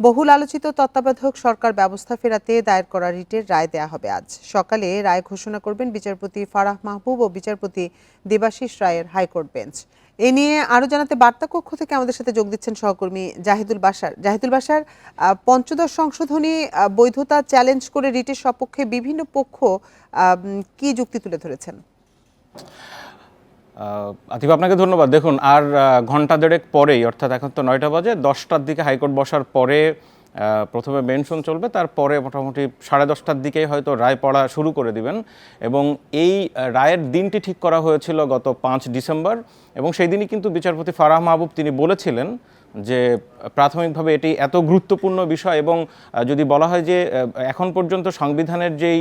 বহুল আলোচিত তত্ত্বাবধায়ক সরকার ব্যবস্থা ফেরাতে দায়ের করা রিটের রায় দেয়া হবে আজ। সকালে রায় ঘোষণা করবেন বিচারপতি ফারাহ মাহবুব ও বিচারপতি দেবাশিস রায়ের হাইকোর্ট বেঞ্চ। এ নিয়ে আরও জানাতে বার্তা কক্ষ থেকে আমাদের সাথে যোগ দিচ্ছেন সহকর্মী জাহিদুল বাসার জাহিদুল বাসার পঞ্চদশ সংশোধনী বৈধতা চ্যালেঞ্জ করে রিটের সপক্ষে বিভিন্ন পক্ষ কি যুক্তি তুলে ধরেছেন? আতিফ, আপনাকে ধন্যবাদ। দেখুন, আর ঘণ্টা দেড়েক পরেই, অর্থাৎ এখন তো নয়টা বাজে, দশটার দিকে হাইকোর্ট বসার পরে প্রথমে মেনশন চলবে, তারপরে মোটামুটি সাড়ে দশটার দিকেই হয়তো রায় পড়া শুরু করে দিবেন। এবং এই রায়ের দিনটি ঠিক করা হয়েছিল গত পাঁচ ডিসেম্বর, এবং সেই দিনই কিন্তু বিচারপতি ফারাহ মাহবুব তিনি বলেছিলেন যে প্রাথমিকভাবে এটি এত গুরুত্বপূর্ণ বিষয় এবং যদি বলা হয় যে এখন পর্যন্ত সংবিধানের যেই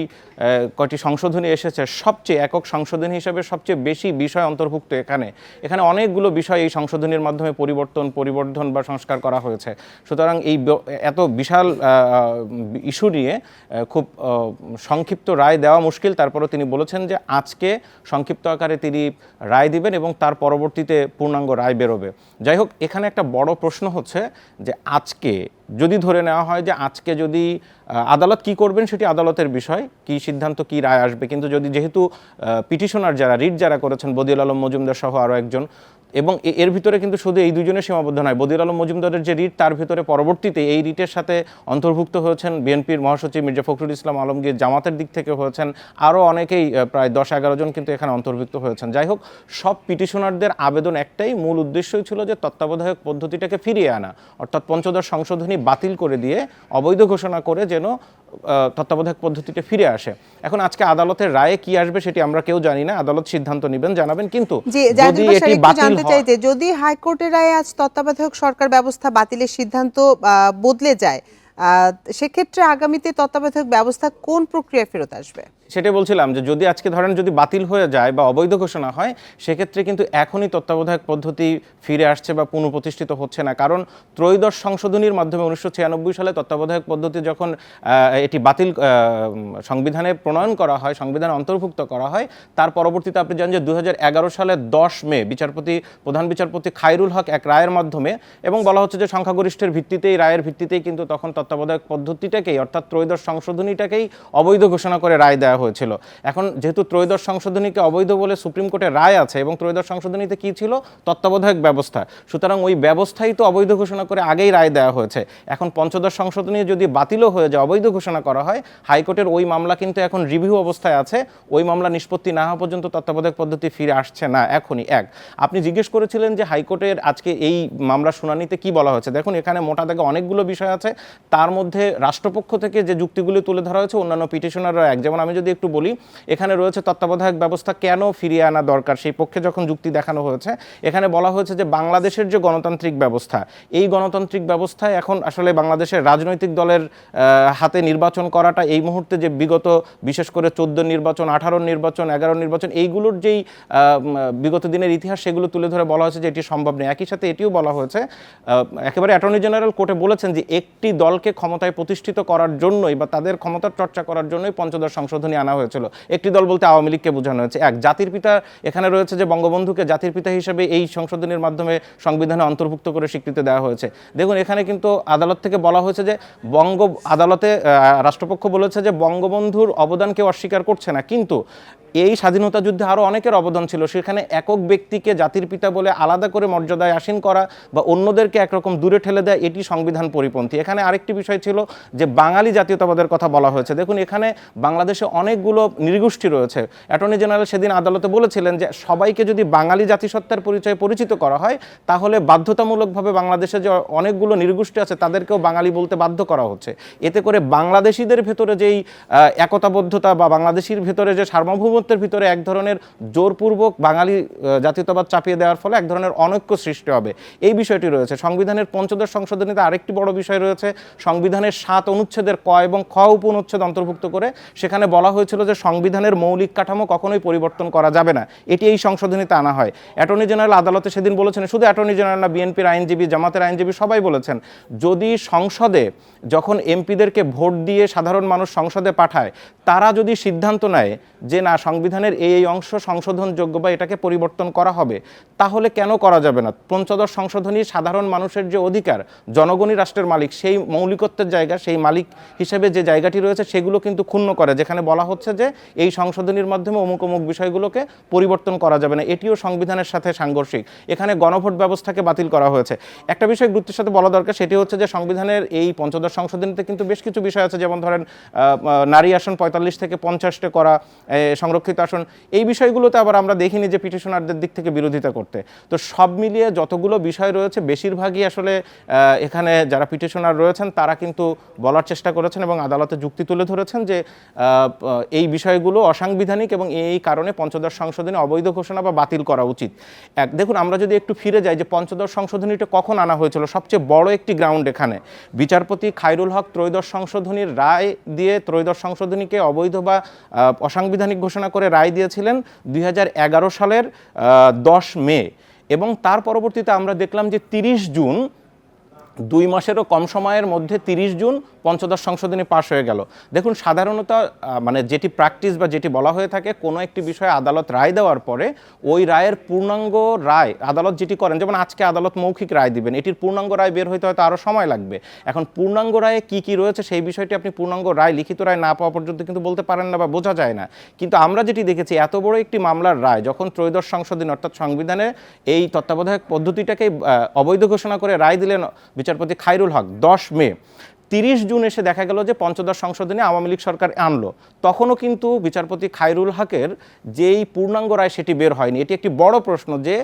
কয়টি সংশোধনী এসেছে, সবচেয়ে একক সংশোধনী হিসেবে সবচেয়ে বেশি বিষয় অন্তর্ভুক্ত এখানে। এখানে অনেকগুলো বিষয় এই সংশোধনীর মাধ্যমে পরিবর্তন, পরিবর্ধন বা সংস্কার করা হয়েছে। সুতরাং এই এত বিশাল ইস্যু নিয়ে খুব সংক্ষিপ্ত রায় দেওয়া মুশকিল। তারপরও তিনি বলেছেন যে, আজকে সংক্ষিপ্ত আকারে তিনি রায় দিবেন এবং তার পরবর্তীতে পূর্ণাঙ্গ রায় বেরোবে। যাই হোক, এখানে একটা বড় প্রশ্ন হচ্ছে যে আজকে যদি ধরে নেওয়া হয় যে আজকে যদি আদালত কি করবেন সেটি আদালতের বিষয়, কি সিদ্ধান্ত, কি রায় আসবে? কিন্তু যদি যেহেতু পিটিশনার যারা, রিট যারা করেছেন, বদিউল আলম মজুমদার সহ আরও একজন এবং এর ভিতরে কিন্তু শুধু এই দুজনের সীমাবদ্ধ নয়। বদিউল আলম মজুমদারের যে রিট তার ভিতরে পরবর্তীতে এই রিটের সাথে অন্তর্ভুক্ত হয়েছেন বিএনপির মহাসচিব মির্জা ফখরুল ইসলাম আলমগীর। জামাতের দিক থেকে হয়েছেন আরও অনেকেই প্রায় দশ এগারো জন কিন্তু এখানে অন্তর্ভুক্ত হয়েছেন। যাই হোক সব পিটিশনারদের আবেদন একটাই মূল উদ্দেশ্যই ছিল যে তত্ত্বাবধায়ক পদ্ধতিটাকে ফিরিয়ে আনা। অর্থাৎ পঞ্চদশ সংশোধনী বাতিল করে দিয়ে অবৈধ ঘোষণা করে যেন তত্ত্বাবধায়ক পদ্ধতিটা ফিরে আসে। এখন আজকে আদালতের রায়ে কি আসবে সেটি আমরা কেউ জানি না। আদালত সিদ্ধান্ত নেবেন জানাবেন কিন্তু যদি এটি বাতিল জানতে চাই যে যদি হাইকোর্টের রায়ে আজ তত্ত্বাবধায়ক সরকার ব্যবস্থা বাতিলের সিদ্ধান্ত আহ, বদলে যায় আহ, সেক্ষেত্রে আগামীতে তত্ত্বাবধায়ক ব্যবস্থা কোন প্রক্রিয়ায় ফেরত আসবে? সেটাই বলছিলাম যে যদি আজকে ধরেন যদি বাতিল হয়ে যায় বা অবৈধ ঘোষণা হয়, সেক্ষেত্রে কিন্তু এখনই তত্ত্বাবধায়ক পদ্ধতি ফিরে আসছে বা পুনঃপ্রতিষ্ঠিত হচ্ছে না। কারণ ত্রয়োদশ সংশোধনীর মাধ্যমে উনিশশো ছিয়ানব্বই সালে তত্ত্বাবধায়ক পদ্ধতি যখন এটি বাতিল সংবিধানে প্রণয়ন করা হয়, সংবিধানে অন্তর্ভুক্ত করা হয়, তার পরবর্তীতে আপনি জানেন যে দু হাজার এগারো সালে দশ মে বিচারপতি, প্রধান বিচারপতি খায়রুল হক এক রায়ের মাধ্যমে এবং বলা হচ্ছে যে সংখ্যাগরিষ্ঠের ভিত্তিতেই, রায়ের ভিত্তিতেই কিন্তু তখন তত্ত্বাবধায়ক পদ্ধতিটাকেই অর্থাৎ ত্রয়োদশ সংশোধনীটাকেই অবৈধ ঘোষণা করে রায় দেওয়া হয়েছিল। এখন যেহেতু ত্রয়োদশ সংশোধনীকে অবৈধ বলে সুপ্রিম কোর্টের রায় আছে এবং ত্রয়োদশ সংশোধনীতে কি ছিল? তত্ত্বাবধায়ক ব্যবস্থা। সুতরাং ওই ব্যবস্থাই তো অবৈধ ঘোষণা করে আগেই রায় দেওয়া হয়েছে। এখন পঞ্চদশ সংশোধনী যদি বাতিলও হয়ে যায়, অবৈধ ঘোষণা করা হয়, হাইকোর্টের ওই মামলা কিন্তু এখন রিভিউ অবস্থায় আছে। ওই মামলা নিষ্পত্তি না হওয়া পর্যন্ত তত্ত্বাবধায়ক পদ্ধতি ফিরে আসছে না, এখনই। এক, আপনি জিজ্ঞেস করেছিলেন যে হাইকোর্টের আজকে এই মামলা শুনানিতে কি বলা হয়েছে? দেখুন, এখানে মোটা দাগে অনেকগুলো বিষয় আছে। তার মধ্যে রাষ্ট্রপক্ষ থেকে যে যুক্তিগুলি তুলে ধরা হয়েছে, অন্যান্য পিটিশনাররা এক। যেমন আমি যদি একটু বলি, এখানে রয়েছে তত্ত্বাবধায়ক ব্যবস্থা কেন ফিরিয়ে আনা দরকার? সেই পক্ষে যখন যুক্তি দেখানো হয়েছে, এখানে বলা হয়েছে যে বাংলাদেশের যে গণতান্ত্রিক ব্যবস্থা, এই গণতান্ত্রিক ব্যবস্থায় এখন আসলে বাংলাদেশের রাজনৈতিক দলের হাতে নির্বাচন করাটা এই মুহূর্তে যে বিগত, বিশেষ করে চোদ্দ নির্বাচন, আঠারো নির্বাচন, এগারো নির্বাচন, এইগুলোর যেই বিগত দিনের ইতিহাস, সেগুলো তুলে ধরে বলা হয়েছে যে এটি সম্ভব নেই একই সাথে এটিও বলা হয়েছে একেবারে অ্যাটর্নি জেনারেল কোর্টে বলেছেন যে একটি দলকে ক্ষমতায় প্রতিষ্ঠিত করার জন্যই বা তাদের ক্ষমতার চর্চা করার জন্যই পঞ্চদশ সংশোধনী আনা হয়েছিল। একটি দল বলতে আওয়ামী লীগকে বোঝানো হয়েছে। এক, জাতির পিতা এখানে রয়েছে যে বঙ্গবন্ধুকে জাতির পিতা হিসেবে এই সংশোধনের মাধ্যমে সংবিধানে অন্তর্ভুক্ত করে স্বীকৃতি দেওয়া হয়েছে। দেখুন, এখানে কিন্তু আদালত থেকে বলা হয়েছে যে বঙ্গ, আদালতে রাষ্ট্রপক্ষ বলেছে যে বঙ্গবন্ধুর অবদান কেউ অস্বীকার করছে না। কিন্তু এই স্বাধীনতা যুদ্ধে আরও অনেকের অবদান ছিল। সেখানে একক ব্যক্তিকে জাতির পিতা বলে আলাদা করে মর্যাদায় আসীন করা বা অন্যদেরকে একরকম দূরে ঠেলে দেয়, এটি সংবিধান পরিপন্থী। এখানে আরেকটি বিষয় ছিল যে বাঙালি জাতীয়তাবাদের কথা বলা হয়েছে। দেখুন, এখানে বাংলাদেশে অনেকগুলো নৃগোষ্ঠী রয়েছে। অ্যাটর্নি জেনারেল সেদিন আদালতে বলেছিলেন যে, সবাইকে যদি বাঙালি জাতিসত্তার পরিচয়ে পরিচিত করা হয়, তাহলে বাধ্যতামূলকভাবে বাংলাদেশে যে অনেকগুলো নৃগোষ্ঠী আছে, তাদেরকেও বাঙালি বলতে বাধ্য করা হচ্ছে। এতে করে বাংলাদেশিদের ভেতরে যেই একতাবদ্ধতা বা বাংলাদেশির ভেতরে যে সার্বভৌমত্বের ভিতরে এক ধরনের জোরপূর্বক বাঙালি জাতীয়তাবাদ চাপিয়ে দেওয়ার ফলে এক ধরনের অনৈক্য সৃষ্টি হবে। এই বিষয়টি রয়েছে। সংবিধানের পঞ্চদশ সংশোধনীতে আরেকটি বড় বিষয় রয়েছে। সংবিধানের সাত অনুচ্ছেদের ক এবং খ উপ অনুচ্ছেদ অন্তর্ভুক্ত করে সেখানে বলা হয়েছিল যে সংবিধানের মৌলিক কাঠামো কখনোই পরিবর্তন করা যাবে না। এটি এই সংশোধনীতে আনা হয়। অ্যাটর্নি জেনারেল আদালতে সেদিন বলেছেন, শুধু অ্যাটর্নি জেনারেল না, বিএনপির আইনজীবী, জামাতের আইনজীবী সবাই বলেছেন, যদি সংসদে যখন এমপিদেরকে ভোট দিয়ে সাধারণ মানুষ সংসদে পাঠায়, তারা যদি সিদ্ধান্ত নেয় যে না, সংবিধানের এই এই অংশ সংশোধনযোগ্য বা এটাকে পরিবর্তন করা হবে, তাহলে কেন করা যাবে না? পঞ্চদশ সংশোধনী সাধারণ মানুষের যে অধিকার, জনগণই রাষ্ট্রের মালিক, সেই মৌলিকত্বের জায়গা, সেই মালিক হিসেবে যে জায়গাটি রয়েছে, সেগুলো কিন্তু ক্ষুণ্ণ করে, যেখানে বলা হচ্ছে যে এই সংশোধনীর মাধ্যমে অমুক অমুক বিষয়গুলোকে পরিবর্তন করা যাবে না। এটিও সংবিধানের সাথে সাংঘর্ষিক। এখানে গণভোট ব্যবস্থাকে বাতিল করা হয়েছে। একটা বিষয় গুরুত্বের সাথে বলা দরকার, সেটি হচ্ছে যে সংবিধানের এই পঞ্চদশ সংশোধনীতে কিন্তু বেশ কিছু বিষয় আছে, যেমন ধরেন নারী আসন পঁয়তাল্লিশ থেকে পঞ্চাশটে করা সংরক্ষিত আসন। এই বিষয়গুলোতে আবার আমরা দেখিনি যে পিটিশনারদের দিক থেকে বিরোধিতা করতে। তো সব মিলিয়ে যতগুলো বিষয় রয়েছে, বেশিরভাগই আসলে এখানে যারা পিটিশনার রয়েছেন, তারা কিন্তু বলার চেষ্টা করেছেন এবং আদালতে যুক্তি তুলে ধরেছেন যে এই বিষয়গুলো অসাংবিধানিক এবং এই কারণে পঞ্চদশ সংশোধনী অবৈধ ঘোষণা বা বাতিল করা উচিত। এক, দেখুন, আমরা যদি একটু ফিরে যাই যে পঞ্চদশ সংশোধনীটা কখন আনা হয়েছিল, সবচেয়ে বড় একটি গ্রাউন্ড এখানে। বিচারপতি খায়রুল হক ত্রয়োদশ সংশোধনীর রায় দিয়ে ত্রয়োদশ সংশোধনীকে অবৈধ বা অসাংবিধানিক ঘোষণা করে রায় দিয়েছিলেন দুই হাজার এগারো সালের দশ মে। এবং তার পরবর্তীতে আমরা দেখলাম যে তিরিশ জুন, দুই মাসেরও কম সময়ের মধ্যে তিরিশ জুন পঞ্চদশ সংশোধনী পাশ হয়ে গেল। দেখুন, সাধারণত মানে যেটি প্র্যাকটিস বা যেটি বলা হয়ে থাকে, কোনো একটি বিষয়ে আদালত রায় দেওয়ার পরে ওই রায়ের পূর্ণাঙ্গ রায়, আদালত যেটি করেন, যেমন আজকে আদালত মৌখিক রায় দিবেন, এটির পূর্ণাঙ্গ রায় বের হইতে হয়তো আরও সময় লাগবে। এখন পূর্ণাঙ্গ রায়ে কি কি রয়েছে, সেই বিষয়টি আপনি পূর্ণাঙ্গ রায়, লিখিত রায় না পাওয়া পর্যন্ত কিন্তু বলতে পারেন না বা বোঝা যায় না। কিন্তু আমরা যেটি দেখেছি, এত বড় একটি মামলার রায়, যখন ত্রয়োদশ সংশোধনী অর্থাৎ সংবিধানে এই তত্ত্বাবধায়ক পদ্ধতিটাকে অবৈধ ঘোষণা করে রায় দিলেন বিচারপতি খাইরুল হক, দশ মে। তিরিশ জুন এসে দেখা গেল যে পঞ্চদশ সংশোধনী আওয়ামী লীগ সরকার আনলো। তখনও কিন্তু বিচারপতি খায়রুল হকের যেই পূর্ণাঙ্গ রায় সেটি বের হয়নি। এটি একটি বড় প্রশ্ন যে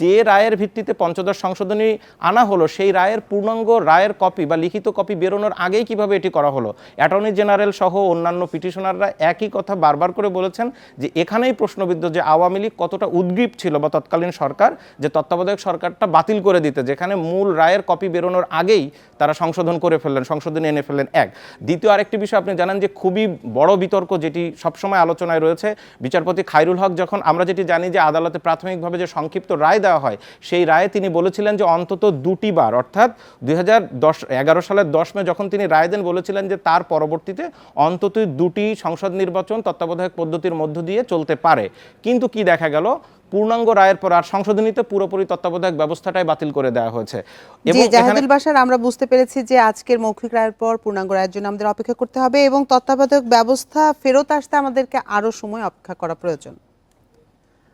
যে রায়ের ভিত্তিতে পঞ্চদশ সংশোধনী আনা হলো, সেই রায়ের পূর্ণাঙ্গ রায়ের কপি বা লিখিত কপি বেরোনোর আগেই কীভাবে এটি করা হলো? অ্যাটর্নি জেনারেল সহ অন্যান্য পিটিশনাররা একই কথা বারবার করে বলেছেন যে, এখানেই প্রশ্নবিদ্ধ যে আওয়ামী লীগ কতটা উদ্গ্রীব ছিল বা তৎকালীন সরকার, যে তত্ত্বাবধায়ক সরকারটা বাতিল করে দিতে, যেখানে মূল রায়ের কপি বেরোনোর আগেই তারা সংশোধন করে ফেললেন। সংশোধনী এনে ফেলেন এক। দ্বিতীয় আরেকটি বিষয়, আপনি জানেন যে খুবই বড় বিতর্ক যেটি সবসময় আলোচনায় রয়েছে। বিচারপতি খায়রুল হক যখন আমরা যেটি জানি যে আদালতে প্রাথমিকভাবে যে সংক্ষিপ্ত রায় দেওয়া হয়, সেই রায়ে তিনি বলেছিলেন যে অন্তত দুটি বার, অর্থাৎ দুই সালের দশ মে যখন তিনি রায় দেন, বলেছিলেন যে তার পরবর্তীতে অন্তত দুটি সংসদ নির্বাচন তত্ত্বাবধায়ক পদ্ধতির মধ্য দিয়ে চলতে পারে। কিন্তু কি দেখা গেল? পূর্ণাঙ্গ রায়ের পর আর সংশোধনীতে পুরোপুরি তত্ত্বাবধায়ক ব্যবস্থাটাই বাতিল করে দেওয়া হয়েছে। জি এবং এখানে বাসার আমরা বুঝতে পেরেছি যে আজকের মৌখিক রায়ের পর পূর্ণাঙ্গ রায়ের জন্য আমাদের অপেক্ষা করতে হবে এবং তত্ত্বাবধায়ক ব্যবস্থা ফেরত আসতে আমাদেরকে আরও সময় অপেক্ষা করা প্রয়োজন।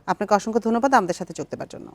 আপনাকে অসংখ্য ধন্যবাদ আমাদের সাথে যোগ দেওয়ার জন্য।